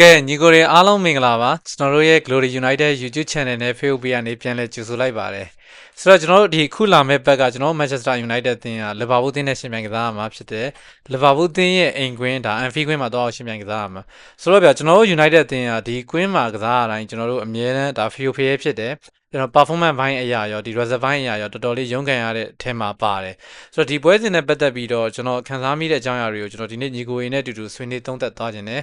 ကဲညီကိုတွေအားလုံးမင်္ဂလာပါကျွန်တော်တို့ရဲ့ Glory United YouTube Channel နဲ့ Facebook page ကနေပြန်လည်ကြိုဆိုလိုက်ပါတယ်ဆိုတော့ကျွန်တော်တို့ဒီခုလာမယ့်ဘက်ကကျွန်တော် Manchester United အသင်းက Liverpool အသင်းနဲ့ရှင်ပြိုင်ကစားရမှာဖြစ်တယ် Liverpool အသင်းရဲ့အိမ်ကွင်းဒါ Anfield ကွင်းမှာတော့ရှင်ပြိုင်ကစားရမှာဆိုတော့ဗျာကျွန်တော်တို့ United အသင်းကဒီကွင်းမှာကစားရတိုင်းကျွန်တော်တို့အမြဲတမ်းဒါ feel fair ဖြစ်တယ်ကျွန်တော် performance ဘိုင်းအရာရောဒီ reserve ဘိုင်းအရာရောတော်တော်လေးရုန်းကန်ရတဲ့အထက်မှာပါတယ်ဆိုတော့ဒီပွဲစဉ်နဲ့ပတ်သက်ပြီးတော့ကျွန်တော်ခံစားမိတဲ့အကြောင်းအရာတွေကိုကျွန်တော်ဒီနေ့ညီကိုရင်းနဲ့အတူတူဆွေးနွေးသုံးသပ်သွားခြင်းနဲ့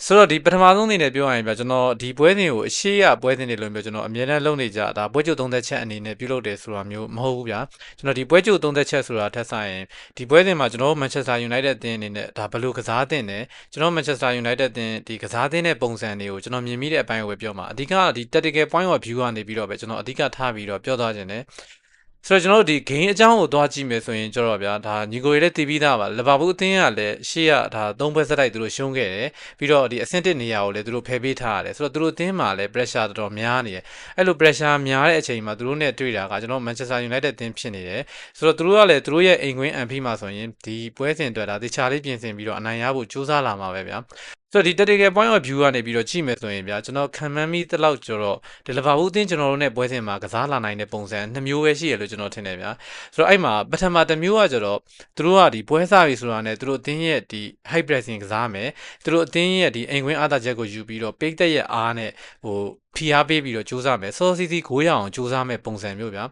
ဆိုတော့ဒီပထမဆုံးအနေနဲ့ပြောရရင်ဗျကျွန်တော်ဒီပွဲစဉ်ကိုအရှိရပွဲစဉ်တွေလို့မျိုးကျွန်တော်အမြဲတမ်းလုပ်နေကြဒါပွဲကြိုသုံးသက်ချက်အနေနဲ့ပြုလုပ်တယ်ဆိုတာမျိုးမဟုတ်ဘူးဗျာကျွန်တော်ဒီပွဲကြိုသုံးသက်ချက်ဆိုတာထက်ဆိုင်ရင်ဒီပွဲစဉ်မှာကျွန်တော် Manchester United အသင်းအနေနဲ့ဒါဘယ်လိုကစားသင့်တယ်ကျွန်တော် Manchester United အသင်းဒီကစားသင့်တဲ့ပုံစံတွေကိုကျွန်တော်မြင်မိတဲ့အပိုင်းကိုပဲပြောမှာအဓိကဒီ tactical point of view ကနေပြီးတော့ပဲကျွန်တော်အဓိကထားပြီးတော့ပြောသွားခြင်းတယ် ဆိုတော့ကျွန်တော်တို့ဒီ game အကြောင်းကိုသွားကြည့်မယ်ဆိုရင်ကျတော့ဗျာဒါညီကိုရတဲ့တီးပြီးသားပါလီဗာပူးအသင်းကလည်းရှေ့ကဒါသုံးဘက်ဆက်တိုက်သူတို့ရှုံးခဲ့တယ်ပြီးတော့ဒီအဆင့်တစ်နေရာကိုလည်းသူတို့ဖယ်ပေးထားရတယ်ဆိုတော့သူတို့အသင်းမှာလည်း pressure တော်တော်များနေတယ်အဲ့လို pressure များတဲ့အချိန်မှာသူတို့နဲ့တွေ့တာကကျွန်တော် Manchester United အသင်းဖြစ်နေတယ်ဆိုတော့သူတို့ကလည်းသူတို့ရဲ့အိမ်ကွင်းအန်ဖီမှာဆိုရင်ဒီပွဲစဉ်အတွက်ဒါတခြားလေးပြင်ဆင်ပြီးတော့အနိုင်ရဖို့ကြိုးစားလာမှာပဲဗျာ ဆိုတော့ဒီ tactical point of view ကနေပြီးတော့ကြည့်မယ်ဆိုရင်ဗျာကျွန်တော်ခံမှန်းမိတလောက်ကျတော့ဒီလီဗာပူးအသင်းကျွန်တော်တို့ ਨੇ ပွဲစဉ်မှာကစားလာနိုင်တဲ့ပုံစံနှစ်မျိုးပဲရှိရလို့ကျွန်တော်ထင်တယ်ဗျာဆိုတော့အဲ့မှာပထမတစ်မျိုးကကျတော့သူတို့ကဒီပွဲစားပြီဆိုတာနဲ့သူတို့အသင်းရဲ့ဒီ high pressing ကစားမယ်သူတို့အသင်းရဲ့ဒီအိမ်ကွင်းအားသာချက်ကိုယူပြီးတော့ပိတ်သက်ရဲ့အားနဲ့ဟိုဖိအားပေးပြီးတော့စူးစမ်းမယ်စောစီစီကိုရအောင်စူးစမ်းမယ်ပုံစံမျိုးဗျာ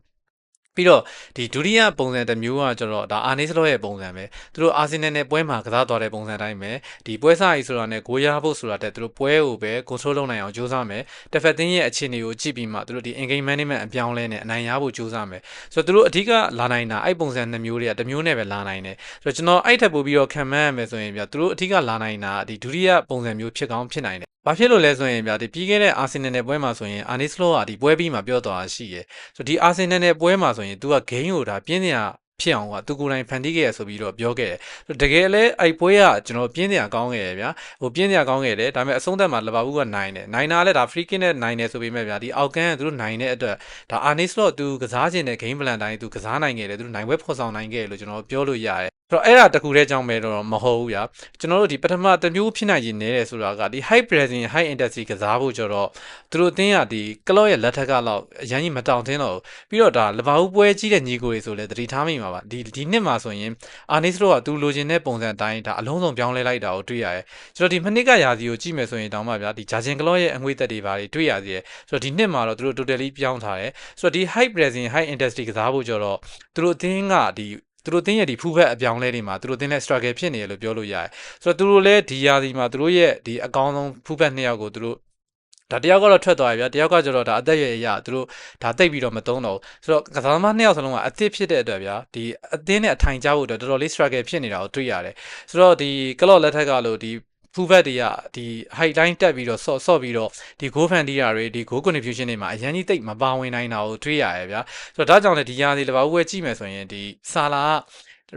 ပြီးတော့ဒီဒုတိယပုံစံတစ်မျိုးကကျတော့ဒါအာနေစလောရဲ့ပုံစံပဲသူတို့အာဆင်နယ်နဲ့ပွဲမှာကစားသွားတဲ့ပုံစံတိုင်းပဲဒီပွဲစားကြီးဆိုတာနဲ့ဂိုးရဖို့ဆိုတာတဲ့သူတို့ပွဲကိုပဲ control လုပ်နိုင်အောင်ကြိုးစားမယ်တစ်ဖက်တင်းရဲ့အခြေအနေကိုကြည့်ပြီးမှသူတို့ဒီ in game management အပြောင်းလဲနဲ့အနိုင်ရဖို့ကြိုးစားမယ်ဆိုတော့သူတို့အဓိကလာနိုင်တာအဲ့ပုံစံနှစ်မျိုးတွေကတစ်မျိုးနဲ့ပဲလာနိုင်တယ်ဆိုတော့ကျွန်တော်အဲ့ထက်ပိုပြီးတော့ခံမှန်းရမယ်ဆိုရင်ဗျသူတို့အဓိကလာနိုင်တာဒီဒုတိယပုံစံမျိုးဖြစ်ကောင်းဖြစ်နိုင်တယ်ဘာဖြစ်လို့လဲဆိုရင်ဗျာဒီပြီးခဲ့တဲ့အာဆင်နယ်နဲ့ပွဲမှာဆိုရင်အာနီစလောကဒီပွဲပြီးမှပြောသွားတာရှိရယ်ဆိုဒီအာဆင်နယ်နဲ့ပွဲမှာဆိုရင် तू ကဂိမ်းကိုဒါပြင်းစရာ ဖြစ်အောင်ကသူကိုယ်တိုင်ဖန်တီးခဲ့ရဆိုပြီးတော့ပြောခဲ့တယ်တကယ်လဲအဲ့ပွဲကကျွန်တော်ပြင်းစရာကောင်းခဲ့ရဗျာဟိုပြင်းစရာကောင်းခဲ့တယ်ဒါပေမဲ့အဆုံးသတ်မှာလဘာဘူးကနိုင်တယ်နိုင်တာလည်းဒါ free kick နဲ့နိုင်တယ်ဆိုပေမဲ့ဗျာဒီအောက်ကန်ကသူတို့နိုင်တဲ့အတွက်ဒါအာနီစလောသူကစားခြင်းတဲ့ game plan တိုင်းသူကစားနိုင်ခဲ့တယ်သူတို့နိုင်ပွဲဖော်ဆောင်နိုင်ခဲ့တယ်လို့ကျွန်တော်ပြောလို့ရတယ်ဆိုတော့အဲ့ဒါတခုတည်းကြောင့်ပဲတော့မဟုတ်ဘူးဗျာကျွန်တော်တို့ဒီပထမတစ်မျိုးဖြစ်နိုင်ရင်နေတယ်ဆိုတာကဒီ high pressing high intensity ကစားဖို့ကြတော့သူတို့အသင်းကဒီကလော့ရဲ့လက်ထက်ကလောက်အရင်ကြီးမတောင်သင်းတော့ပြီးတော့ဒါလဘာဦးပွဲကြီးတဲ့ညီကိုတွေဆိုလဲတတိထားမိမှာပါဒီဒီနှစ်မှာဆိုရင်အာနိစတို့ကသူလိုချင်တဲ့ပုံစံအတိုင်းဒါအလုံးစုံပြောင်းလဲလိုက်တာကိုတွေ့ရတယ်ကျွန်တော်ဒီမနစ်ကရာစီကိုကြည့်မယ်ဆိုရင်တောင်မှဗျာဒီဂျာဂျင်ကလော့ရဲ့အငွေသက်တွေပါတွေတွေ့ရစီရယ်ဆိုတော့ဒီနှစ်မှာတော့သူတို့ totally ပြောင်းထားတယ်ဆိုတော့ဒီ high pressing high intensity ကစားဖို့ကြတော့သူတို့အသင်းကဒီသူတို့တင်းရဲ့ဒီဖူးဖက်အပြောင်းလဲတွေမှာသူတို့တင်းတဲ့ struggle ဖြစ်နေရလို့ပြောလို့ရတယ်ဆိုတော့သူတို့လည်းဒီရာသီမှာသူတို့ရဲ့ဒီအကောင်းဆုံးဖူးဖက်နှစ်ယောက်ကိုသူတို့ ဒါတယောက်ကတော့ထွက်သွားပြီဗျာတယောက်ကကျတော့ဒါအသက်အရွယ်အရသူတို့ဒါတိတ်ပြီးတော့မသုံးတော့ဘူးဆိုတော့ကစားသမားနှစ်ယောက်စလုံးကအသစ်ဖြစ်တဲ့အတွက်ဗျာဒီအသင်းနဲ့အထိုင်ကျဖို့အတွက်တော်တော်လေး struggle ဖြစ်နေတာကိုတွေ့ရတယ်ဆိုတော့ဒီကလော့လက်ထက်ကလို့ဒီဖူးဘက်တွေကဒီ height line တက်ပြီးတော့ဆော့ဆော့ပြီးတော့ဒီ goal fan တီးတာတွေဒီ goal contribution တွေမှာအရင်ကြီးတိတ်မပါဝင်နိုင်တာကိုတွေ့ရရဲ့ဗျာဆိုတော့ဒါကြောင့်လည်းဒီရာသီတစ်ပါးဝဲကြည့်မယ်ဆိုရင်ဒီဆာလာက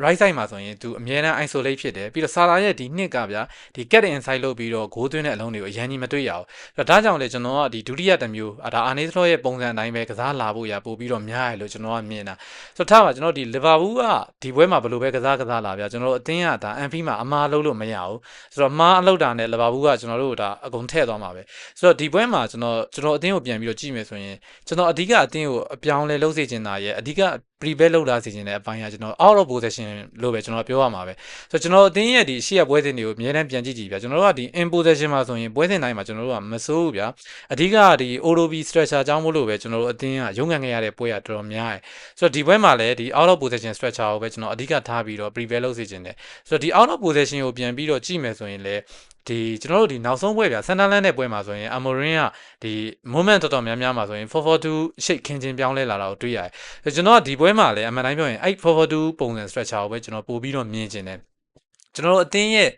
right side မှာဆိုရင်သူအမြဲတမ်း isolate ဖြစ်တယ်ပြီးတော့ဆာလာရဲ့ဒီနှစ်ကဗျာဒီ get inside လုပ်ပြီးတော့ goal သွင်းတဲ့အလုံးတွေကိုအရင်ကြီးမတွေ့ရဘူးအဲ့ဒါကြောင့်လေကျွန်တော်ကဒီဒုတိယတစ်မျိုးဒါအာနေသလောရဲ့ပုံစံအတိုင်းပဲကစားလာဖို့ရပို့ပြီးတော့များရလို့ကျွန်တော်ကမြင်တာဆိုတော့ထားပါကျွန်တော်ဒီ Liverpool ကဒီပွဲမှာဘယ်လိုပဲကစားကစားလာဗျာကျွန်တော်အသင်းကဒါ Anfi မှာအမားလုပ်လို့မရဘူးဆိုတော့မားအလုပ်တာနဲ့ Liverpool ကကျွန်တော်တို့ဒါအကုန်ထည့်သွားမှာပဲဆိုတော့ဒီပွဲမှာကျွန်တော်ကျွန်တော်အသင်းကိုပြန်ပြီးတော့ကြည့်မယ်ဆိုရင်ကျွန်တော်အဓိကအသင်းကိုအပြောင်းလဲလုပ်စေချင်တာရဲ့အဓိက prepare လုပ်လာစေချင်တဲ့အပိုင်းကကျွန်တော် out of position လို့ပဲကျွန်တော်ပြောရမှာပဲဆိုတော့ကျွန်တော်အသင်းရဲ့ဒီရှေ့ရပွဲစဉ်တွေကိုအများနဲ့ပြန်ကြည့်ကြည့်ဗျာကျွန်တော်တို့ကဒီ in position မှာဆိုရင်ပွဲစဉ်တိုင်းမှာကျွန်တော်တို့ကမစိုးဘူးဗျာအဓိကဒီ ORB stretcher အကြောင်းမို့လို့ပဲကျွန်တော်တို့အသင်းကရုန်းကန်ခဲ့ရတဲ့ပွဲကတော်တော်များတယ်ဆိုတော့ဒီပွဲမှာလည်းဒီ out of position stretcher ကိုပဲကျွန်တော်အဓိကထားပြီးတော့ prepare လုပ်စေချင်တယ်ဆိုတော့ဒီ out of position ကိုပြန်ပြီးတော့ကြည့်မယ်ဆိုရင်လည်း ဒီကျွန်တော်တို့ဒီနောက်ဆုံးပွဲဗျာဆန်ဒါလန်နဲ့ပွဲမှာဆိုရင်အမိုရင်ကဒီ moment တော်တော်များများမှာဆိုရင်442 shape ခင်းချင်းပြောင်းလဲလာတာကိုတွေ့ရတယ်။ကျွန်တော်ကဒီပွဲမှာလည်းအမှန်တိုင်းပြောရင်အဲ့442ပုံစံ stretcher ကိုပဲကျွန်တော်ပို့ပြီးတော့မြင်ကျင်တယ်။ကျွန်တော်တို့အသင်းရဲ့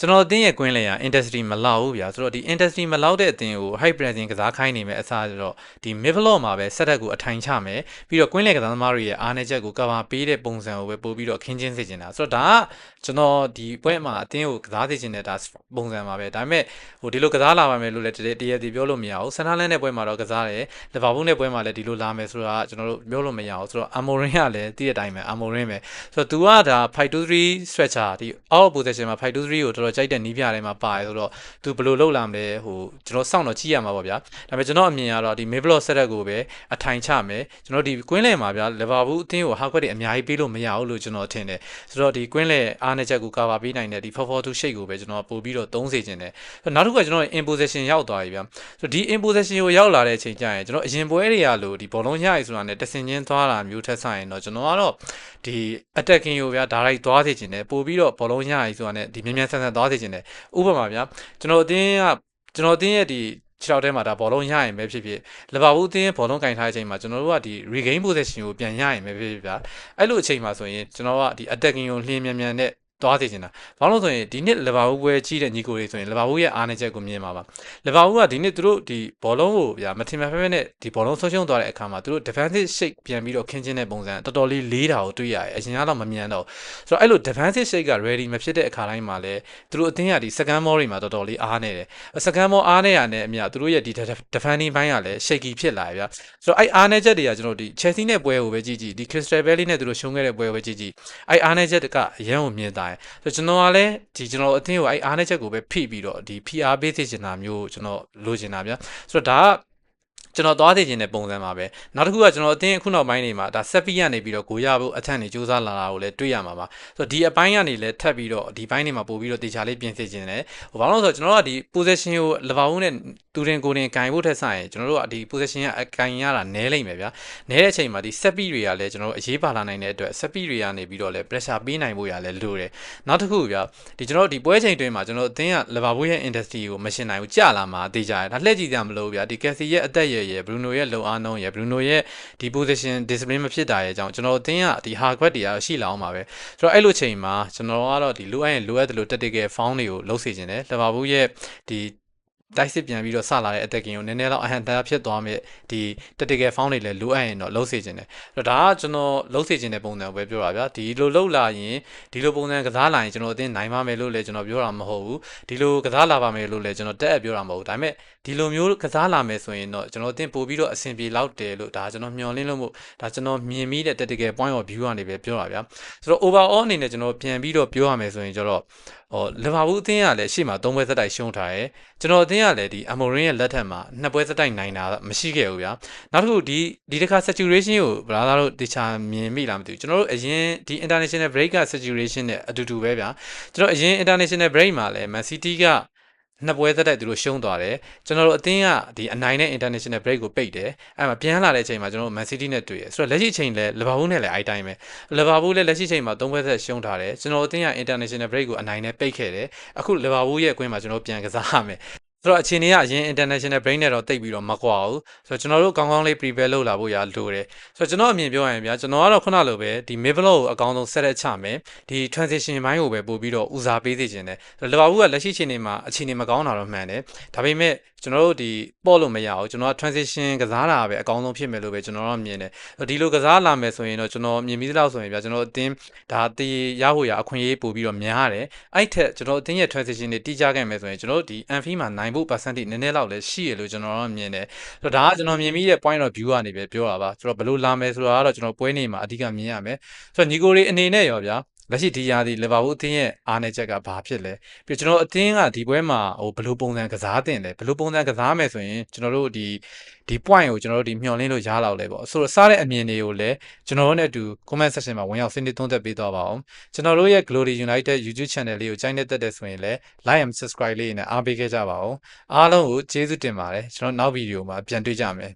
ကျွန်တော်အသင်းရဲ့ကွင်းလေယာ industry မလောက်ဘူးဗျာဆိုတော့ဒီ industry မလောက်တဲ့အသင်းကို high pressing ကစားခိုင်းနေမယ်အစားဆိုတော့ဒီ midfield မှာပဲ setup ကိုအထိုင်ချမယ်ပြီးတော့ကွင်းလေကစားသမားတွေရဲ့အားနည်းချက်ကို cover ပေးတဲ့ပုံစံကိုပဲပို့ပြီးတော့ခင်းချင်းစေချင်တာဆိုတော့ဒါကကျွန်တော်ဒီပွဲမှာအသင်းကိုကစားစေချင်တဲ့ဒါပုံစံပါပဲဒါပေမဲ့ဟိုဒီလိုကစားလာပါမယ်လို့လည်းတည်းတည်းတည်းပြောလို့မရဘူးဆန်နာလန်နဲ့ပွဲမှာတော့ကစားတယ်လီဗာပူးနဲ့ပွဲမှာလည်းဒီလိုလာမယ်ဆိုတာကကျွန်တော်တို့ပြောလို့မရဘူးဆိုတော့အမိုရင်ကလည်းတည့်တဲ့အတိုင်းပဲအမိုရင်ပဲဆိုတော့ तू ကဒါ523 stretcher ဒီ out position မှာ523ကိုတော်တော်တော်ကြိုက်တဲ့နီးပြထဲမှာပါတယ်ဆိုတော့သူဘယ်လိုလုပ်လာမလဲဟိုကျွန်တော်စောင့်တော့ကြည့်ရမှာပေါ့ဗျာဒါပေမဲ့ကျွန်တော်အမြင်ကတော့ဒီ Mayblock setup ကိုပဲအထိုင်ချမယ်ကျွန်တော်ဒီကွင်းလယ်မှာဗျာလီဗာပူးအသင်းကိုဟာကွက်တွေအများကြီးပေးလို့မရဘူးလို့ကျွန်တော်ထင်တယ်ဆိုတော့ဒီကွင်းလယ်အားနည်းချက်ကိုကာဗာပေးနိုင်တဲ့ဒီ 442 shape ကိုပဲကျွန်တော်ပို့ပြီးတော့သုံးစေချင်တယ်နောက်တစ်ခုကကျွန်တော် in position ရောက်သွားပြီဗျာဆိုတော့ဒီ in position ကိုရောက်လာတဲ့အချိန်ကျရင်ကျွန်တော်အရင်ပွဲတွေကလို့ဒီဘောလုံးရရဆိုတာနဲ့တဆင်ချင်းသွားတာမျိုးထက်ဆိုင်ရင်တော့ကျွန်တော်ကတော့ဒီ attacking ကိုဗျာ direct သွားစေချင်တယ်ပို့ပြီးတော့ဘောလုံးရရဆိုတာနဲ့ဒီမြန်မြန်ဆန်ဆန်သွားစေချင်တယ်ဥပမာဗျာကျွန်တော်အသင်းကကျွန်တော်အသင်းရဲ့ဒီခြေထောက်ထဲမှာဒါဘောလုံးရရင်ပဲဖြစ်ဖြစ်လီဗာပူးအသင်းဘောလုံးကင်ထားတဲ့အချိန်မှာကျွန်တော်တို့ကဒီ regain possession ကိုပြန်ရရင်ပဲဖြစ်ဖြစ်ဗျာအဲ့လိုအချိန်မှာဆိုရင်ကျွန်တော်ကဒီ attacking ကိုလှင်းမြန်မြန်နဲ့ သွားစေချင်တာဘာလို့လဲဆိုရင်ဒီနှစ်လီဗာပူးပွဲကြီးတဲ့ညီကိုတွေဆိုရင်လီဗာပူးရဲ့အားနည်းချက်ကိုမြင်ပါပါလီဗာပူးကဒီနှစ်သူတို့ဒီဘောလုံးကိုဗျာမထင်မှတ်ဖက်ဖက်နဲ့ဒီဘောလုံးဆုံးရှုံးသွားတဲ့အခါမှာသူတို့ defensive shape ပြန်ပြီးတော့ခင်းချင်းတဲ့ပုံစံတော်တော်လေးလေးတာကိုတွေ့ရတယ်အရင်ကတော့မမြန်တော့ဆိုတော့အဲ့လို defensive shape က ready မဖြစ်တဲ့အခါတိုင်းမှာလဲသူတို့အသင်းကဒီ second ball တွေမှာတော်တော်လေးအားနေတယ် second ball အားနေရတဲ့အမြသူတို့ရဲ့ဒီ defending ဘိုင်းကလည်း shaky ဖြစ်လာပြီဗျာဆိုတော့အဲ့အားနေချက်တွေကကျွန်တော်ဒီ Chelsea နဲ့ပွဲကိုပဲကြည့်ကြည့်ဒီ Crystal Palace နဲ့သူတို့ရှုံးခဲ့တဲ့ပွဲကိုပဲကြည့်ကြည့်အဲ့အားနေချက်ကအရန်ကိုမြင်တာတယ်ဆိုတော့ကျွန်တော်ကလည်းဒီကျွန်တော်အသင်းကိုအဲ့အားနေချက်ကိုပဲဖိပြီးတော့ဒီ PR ပေးစေချင်တာမျိုးကျွန်တော်လိုချင်တာဗျာဆိုတော့ဒါက ကျွန်တော်သွားသိခြင်းတဲ့ပုံစံပါပဲနောက်တစ်ခုကကျွန်တော်အတင်းအခုနောက်ပိုင်းနေမှာဒါဆက်ပြီးရနေပြီးတော့ကိုရဖို့အထက်နေစူးစမ်းလာတာကိုလည်းတွေ့ရမှာပါဆိုတော့ဒီအပိုင်းကနေလည်းထပ်ပြီးတော့ဒီပိုင်းနေမှာပို့ပြီးတော့တေချာလေးပြင်ဆင်ခြင်းတယ်ဟိုဘာလို့လဲဆိုတော့ကျွန်တော်ကဒီ position ကိုလဘာဦးနဲ့တူတင်ကိုတင်ကင်ဖို့ထက်ဆိုင်ကျွန်တော်တို့ကဒီ position ကအကင်ရတာနဲလိမ့်မယ်ဗျာနဲတဲ့အချိန်မှာဒီ set beat တွေကလည်းကျွန်တော်တို့အရေးပါလာနိုင်တဲ့အတွက် set beat တွေကနေပြီးတော့လည်း pressure ပေးနိုင်ဖို့ရလည်းလိုတယ်နောက်တစ်ခုဗျာဒီကျွန်တော်တို့ဒီပွဲချိန်တွင်းမှာကျွန်တော်အသင်းကလဘာဘူးရဲ့ industry ကိုမရှင်းနိုင်ဘူးကြာလာမှာအသေးကြတယ်ဒါလှည့်ကြည့်ကြမလို့ဗျာဒီ Casey ရဲ့အသက်အရွယ်ရဲ့ Bruno ရဲ့လုံအားနှုန်းရဲ့ Bruno ရဲ့ဒီ position discipline မဖြစ်တာရဲ့အကြောင်းကျွန်တော်အသင်းကဒီ hard quest တွေကရှိလာအောင်ပါပဲဆိုတော့အဲ့လိုချိန်မှာကျွန်တော်ကတော့ဒီလိုအပ်ရင်လိုအပ်တယ်လို့ tactical found တွေကိုလုပ်စေခြင်းတယ်လဘာဘူးရဲ့ဒီ တိုက်စစ်ပြန်ပြီးတော့ဆလာတဲ့အသက်ကင်ကိုနည်းနည်းတော့အဟန်တာဖြစ်သွားမယ်ဒီ tactical found တွေလည်းလိုအပ်ရင်တော့လှုပ်စေခြင်းတယ်အဲ့တော့ဒါကကျွန်တော်လှုပ်စေခြင်းတဲ့ပုံစံကိုပဲပြောတာဗျာဒီလိုလှုပ်လာရင်ဒီလိုပုံစံကစားလာရင်ကျွန်တော်အတင်းနိုင်ပါမယ်လို့လည်းကျွန်တော်ပြောတာမဟုတ်ဘူးဒီလိုကစားလာပါမယ်လို့လည်းကျွန်တော်တက်အပ်ပြောတာမဟုတ်ဘူးဒါပေမဲ့ဒီလိုမျိုးကစားလာမယ်ဆိုရင်တော့ကျွန်တော်အတင်းပို့ပြီးတော့အဆင်ပြေလောက်တယ်လို့ဒါကျွန်တော်မျှော်လင့်လို့မို့ဒါကျွန်တော်မြင်မိတဲ့ tactical point of view ကနေပဲပြောတာဗျာဆိုတော့ overall အနေနဲ့ကျွန်တော်ပြန်ပြီးတော့ပြောရမယ်ဆိုရင်ကျတော့ဟောလီဗာပူးအသင်းကလည်းရှေ့မှာ၃ပွဲသက်တိုက်ရှုံးထားတယ်ကျွန်တော်အသင်းကလည်းဒီအမိုရင်ရဲ့လက်ထက်မှာနှစ်ပွဲသက်တိုက်နိုင်တာမရှိခဲ့ဘူးဗျာနောက်တစ်ခုဒီဒီတစ်ခါ saturation ကိုဗလာသားတို့တခြားမြင်မိလားမသိဘူးကျွန်တော်တို့အရင်ဒီ international break က saturation နဲ့အတူတူပဲဗျာကျွန်တော်အရင် international break မှာလည်း Man City က နှစ်ပွဲသက်တိုက်သူတို့ရှုံးသွားတယ်ကျွန်တော်တို့အသင်းကဒီအနိုင်နဲ့ international break ကိုပိတ်တယ်အဲ့မှာပြန်လာတဲ့အချိန်မှာကျွန်တော်တို့ Man City နဲ့တွေ့ရဆိုတော့လက်ရှိချိန်လဲ Liverpool နဲ့လည်းအဲ့တိုင်းပဲ Liverpool လည်းလက်ရှိချိန်မှာ၃ပွဲသက်ရှုံးထားတယ်ကျွန်တော်အသင်းက international break ကိုအနိုင်နဲ့ပိတ်ခဲ့တယ်အခု Liverpool ရဲ့အကွင်းမှာကျွန်တော်ပြန်ကစားရမယ် ဆိုတော့အချိန်ကြီးကအရင် international brain နဲ့တော့တိတ်ပြီးတော့မကွာဘူးဆိုတော့ကျွန်တော်တို့ကောင်းကောင်းလေး prepare လုပ်လာဖို့ရလိုတယ်ဆိုတော့ကျွန်တော်အမြင်ပြောရရင်ဗျာကျွန်တော်ကတော့ခုနလိုပဲဒီ middle ကိုအကောင်းဆုံး set ချမယ်ဒီ transition ဘိုင်းကိုပဲပို့ပြီးတော့ဦးစားပေးစေချင်တယ်ဆိုတော့လီဗာပူးကလက်ရှိချိန်နေမှာအခြေအနေမကောင်းတာတော့မှန်တယ်ဒါပေမဲ့ကျွန်တော်တို့ဒီပေါ့လို့မရဘူးကျွန်တော်က transition ကစားတာပဲအကောင်းဆုံးဖြစ်မယ်လို့ပဲကျွန်တော်တို့မြင်တယ်ဒီလိုကစားလာမယ်ဆိုရင်တော့ကျွန်တော်မြင်ပြီးသလောက်ဆိုရင်ဗျာကျွန်တော်အတင်းဒါတေးရဖို့ရအခွင့်အရေးပို့ပြီးတော့များရတယ်အဲ့ထက်ကျွန်တော်အတင်းရဲ့ transition တွေတိကျခဲ့မယ်ဆိုရင်ကျွန်တော်တို့ဒီ Anfi မှာနိုင်ဖို့ percentage နည်းနည်းလောက်လည်းရှိရလို့ကျွန်တော်တို့မြင်တယ်ဆိုတော့ဒါကကျွန်တော်မြင်မိတဲ့ point of view ကနေပဲပြောတာပါဆိုတော့ဘယ်လိုလာမယ်ဆိုတာကတော့ကျွန်တော်ပွဲနေမှာအဓိကမြင်ရမယ်ဆိုတော့ညီကိုတွေအနေနဲ့ရောဗျာ လက်ရှိဒီရာသီလီဗာပူးအသင်းရဲ့အားနည်းချက်ကဘာဖြစ်လဲပြီးကျွန်တော်အသင်းကဒီပွဲမှာဟိုဘယ်လိုပုံစံကစားတင်လဲဘယ်လိုပုံစံကစားမယ်ဆိုရင်ကျွန်တော်တို့ဒီဒီ point ကိုကျွန်တော်တို့ဒီမျှော်လင့်လို့ရလောက်လဲပေါ့ဆိုတော့စားတဲ့အမြင်တွေကိုလည်းကျွန်တော်တို့နဲ့အတူ comment section မှာဝင်ရောက်ဆွေးနွေးသုံးသပ်ပေးသွားပါအောင်ကျွန်တော်တို့ရဲ့ Glory United YouTube channel လေးကိုကြိုက်နေတတ်တဲ့ဆိုရင်လည်း like and subscribe လေးနဲ့အားပေးခဲ့ကြပါအောင်အားလုံးကိုကျေးဇူးတင်ပါတယ်ကျွန်တော်နောက်ဗီဒီယိုမှာပြန်တွေ့ကြမယ်